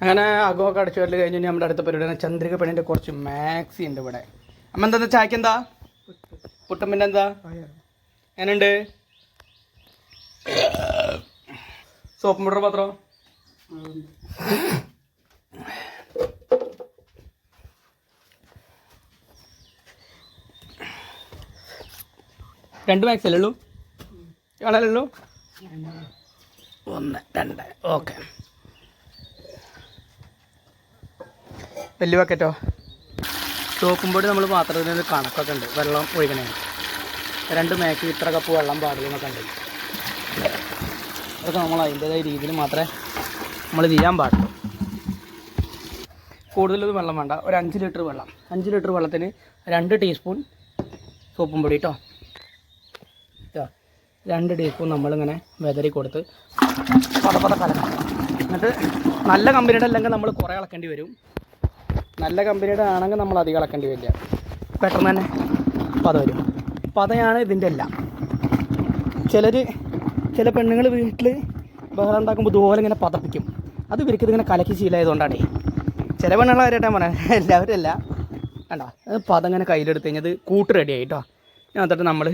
അങ്ങനെ അകമൊക്കെ അടച്ചു വരൽ കഴിഞ്ഞ് നമ്മുടെ അടുത്ത പരിപാടിയാണ് ചന്ദ്രിക പെണ്ണിന്റെ കുറച്ച് മാക്സി ഉണ്ട് ഇവിടെ. അമ്മ എന്താ ചായക്ക് എന്താ? പുട്ടും പിന്നെ എന്താ? എങ്ങനെയുണ്ട്? സോപ്പ് മുട്ടർ പത്രം രണ്ട് മാക്സ് അല്ലേ ഉള്ളൂ? ഒന്ന് രണ്ട് ഓക്കെ. വലിയ ബക്കറ്റോ ചോക്കുമ്പോൾ നമ്മൾ പാത്രത്തിന് കണക്കൊക്കെ ഉണ്ട്. വെള്ളം ഒഴിക്കണേ രണ്ട് മേക്ക് ഇത്ര കപ്പ് വെള്ളം പാടില്ല എന്നൊക്കെ ഉണ്ട്. അതൊക്കെ നമ്മൾ അതിന്റെതായ രീതിയിൽ മാത്രമേ നമ്മൾ ചെയ്യാൻ പാടുള്ളൂ. കൂടുതലൊന്നും വെള്ളം വേണ്ട. ഒരു അഞ്ച് ലിറ്റർ വെള്ളം. അഞ്ച് ലിറ്റർ വെള്ളത്തിന് രണ്ട് ടീസ്പൂൺ സോപ്പും പൊടി കേട്ടോ രണ്ട് ടീസ്പൂൺ നമ്മളിങ്ങനെ വെതറി കൊടുത്ത് പത പത കലക്കണം. എന്നിട്ട് നല്ല കമ്പനിയുടെ അല്ലെങ്കിൽ നമ്മൾ കുറേ ഇളക്കേണ്ടി വരും. നല്ല കമ്പനിയുടെ ആണെങ്കിൽ നമ്മൾ അധികം ഇളക്കേണ്ടി വരില്ല. പെട്ടെന്ന് തന്നെ. പത വരും. പതയാണ് ഇതിന്റെ എല്ലാം. ചിലർ ചില പെണ്ണുങ്ങൾ വീട്ടിൽ ബഹളം ഉണ്ടാക്കുമ്പോൾ ഇതുപോലെ ഇങ്ങനെ പതപ്പിക്കും. അത് ഇവർക്ക് ഇതിങ്ങനെ കലക്കി ശീലമായതുകൊണ്ടാണേ. ചില പെണ്ണുകൾ പെണ്ണുങ്ങളായിട്ടാണ് പറഞ്ഞത് എല്ലാവരും അല്ല. അത് പതം ഇങ്ങനെ കയ്യിലെടുത്ത് കഴിഞ്ഞാൽ അത് കൂട്ട് റെഡി ആയിട്ടോ അതിനകത്തോട്ട് നമ്മൾ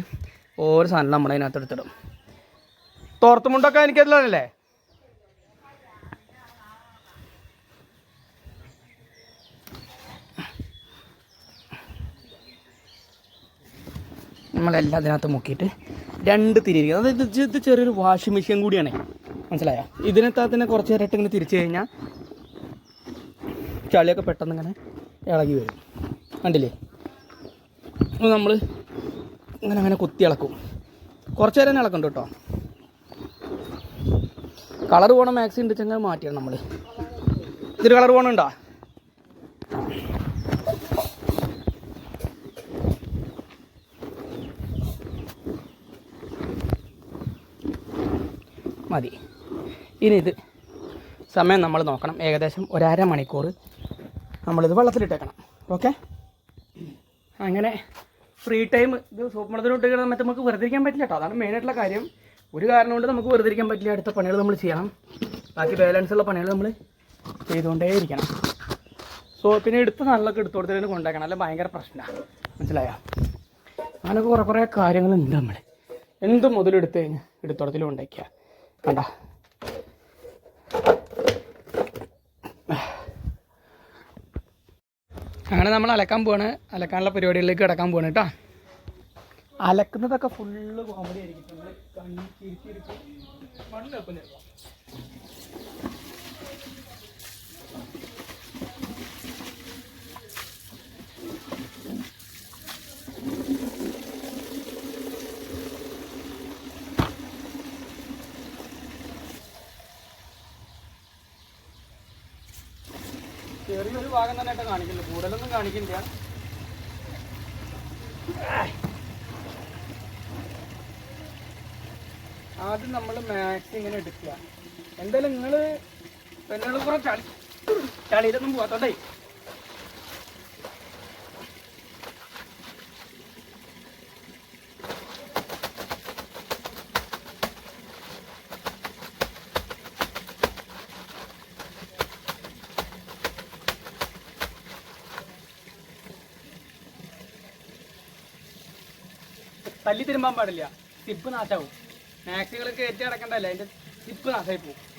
ഓരോ സാധനം നമ്മൾ തോർത്തുമുണ്ടൊക്കെ എനിക്കല്ലേ നമ്മളെല്ലാം അതിനകത്ത് മുക്കിയിട്ട് രണ്ട് തിരിയിരിക്കും. അതായത് ഇത് ഇത് ചെറിയൊരു വാഷിംഗ് മെഷീൻ കൂടിയാണ്. മനസ്സിലായോ? ഇതിനകത്ത് തന്നെ കുറച്ച് നേരമായിട്ട് ഇങ്ങനെ തിരിച്ചു കഴിഞ്ഞാൽ ചളിയൊക്കെ പെട്ടെന്ന് ഇങ്ങനെ ഇളകി വരും. കണ്ടില്ലേ? നമ്മൾ ഇങ്ങനെ അങ്ങനെ കുത്തി ഇളക്കും. കുറച്ച് നേരം ഇളക്കണ്ട കേട്ടോ കളർ പോകണം മാക്സിമം ഉണ്ട് ചെങ്ങാൽ മാറ്റിയാണ് നമ്മൾ ഇതൊരു കളർ പോകണുണ്ടോ മതി. ഇനി ഇത് സമയം നമ്മൾ നോക്കണം. ഏകദേശം ഒരര മണിക്കൂർ നമ്മളിത് വെള്ളത്തിലിട്ടേക്കണം. ഓക്കെ അങ്ങനെ ഫ്രീ ടൈം ഇത് സോപ്പ് മണത്തിലോട്ട് സമയത്ത് നമുക്ക് വെറുതെ ഇരിക്കാൻ പറ്റില്ല കേട്ടോ അതാണ് മെയിനായിട്ടുള്ള കാര്യം. ഒരു കാരണം കൊണ്ട് നമുക്ക് വെറുതെ ഇരിക്കാൻ പറ്റില്ല. അടുത്ത പണികൾ നമ്മൾ ചെയ്യണം. ബാക്കി ബാലൻസ് ഉള്ള പണികൾ നമ്മൾ ചെയ്തുകൊണ്ടേയിരിക്കണം സോ പിന്നെ എടുത്ത് നല്ലൊക്കെ എടുത്തു കൊടുത്തിട്ട് കൊണ്ടാക്കണം അല്ല? ഭയങ്കര പ്രശ്നമാണ് മനസ്സിലായോ? അങ്ങനെ കുറേ കുറേ കാര്യങ്ങളുണ്ട് നമ്മൾ എന്ത് മുതലെടുത്ത് കഴിഞ്ഞാൽ എടുത്തോടത്തിൽ കൊണ്ടേക്കുക കണ്ട? അങ്ങനെ നമ്മൾ അലക്കാൻ പോവാണ്. അലക്കാനുള്ള പരിപാടികളിലേക്ക് കിടക്കാൻ പോവാണ് കേട്ടോ. അലക്കുന്നതൊക്കെ ഫുള്ള് കോമഡി ആയിരിക്കും. നമ്മൾ കണ്ണി ചിരിച്ചിരിച്ച് മണ്ണ് ചെറിയൊരു ഭാഗം തന്നെ ആയിട്ട് കാണിക്കില്ല. കൂടുതലൊന്നും കാണിക്കില്ല. ആദ്യം നമ്മൾ മാക്സ് ഇങ്ങനെ എടുക്കുക. എന്തായാലും നിങ്ങൾ പെണ്ണുകൾ കുറച്ച് ചളി ചളിയിലൊന്നും പോകാത്തോണ്ടേ തല്ലി തിരുമ്പാൻ പാടില്ല. സിപ്പ് നാശാവും. മാക്സികൾ കയറ്റി അടക്കണ്ടല്ലേ അതിന്റെ സിപ്പ് നാശമായി പോകും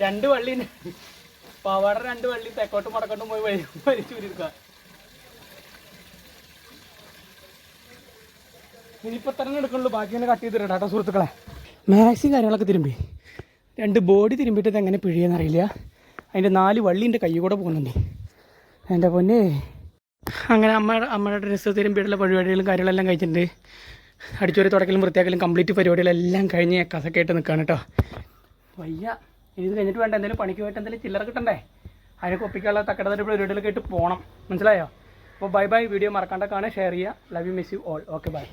രണ്ട് വള്ളി പവയുടെ രണ്ട് വള്ളി തെക്കോട്ടും വടക്കോട്ടും പോയി വലി- വലിച്ചൂരിക്കുക ഇനിയിപ്പോൾ തന്നെ എടുക്കുള്ളൂ ബാക്കി തന്നെ കട്ട് ചെയ്ത് കേട്ടോ സുഹൃത്തുക്കളെ. മാക്സിം കാര്യങ്ങളൊക്കെ തിരുമ്പി. രണ്ട് ബോഡി തിരുമ്പിയിട്ട് ഇത് എങ്ങനെ പിഴിയെന്നറിയില്ല അതിന്റെ നാല് വള്ളിന്റെ കൈ കൂടെ പോകുന്നുണ്ട്. എന്റെ പൊന്നെ. അങ്ങനെ അമ്മ അമ്മയുടെ ഡ്രസ്സ് തിരുമ്പിയിട്ടുള്ള പരിപാടികളും കാര്യങ്ങളെല്ലാം കഴിച്ചിട്ടുണ്ട്. അടിച്ചൊരു തുടക്കലും വൃത്തിയാക്കലും കംപ്ലീറ്റ് പരിപാടികളെല്ലാം കഴിഞ്ഞ് ആയിട്ട് നിൽക്കുകയാണ് കേട്ടോ. വയ്യ. ഇനി ഇത് കഴിഞ്ഞിട്ട് വേണ്ട എന്തെങ്കിലും പണിക്ക് പോയിട്ട് എന്തെങ്കിലും ചില്ലറ കിട്ടണ്ടേ? അതിനൊക്കെ ഒപ്പിക്കാനുള്ള തരപ്പ് പരിപാടികളൊക്കെ ആയിട്ട് പോകണം മനസ്സിലായോ? അപ്പോൾ ബൈ ബൈ വീഡിയോ മറക്കാണ്ട് കാണുക ഷെയർ ചെയ്യുക. Love you miss you all okay bye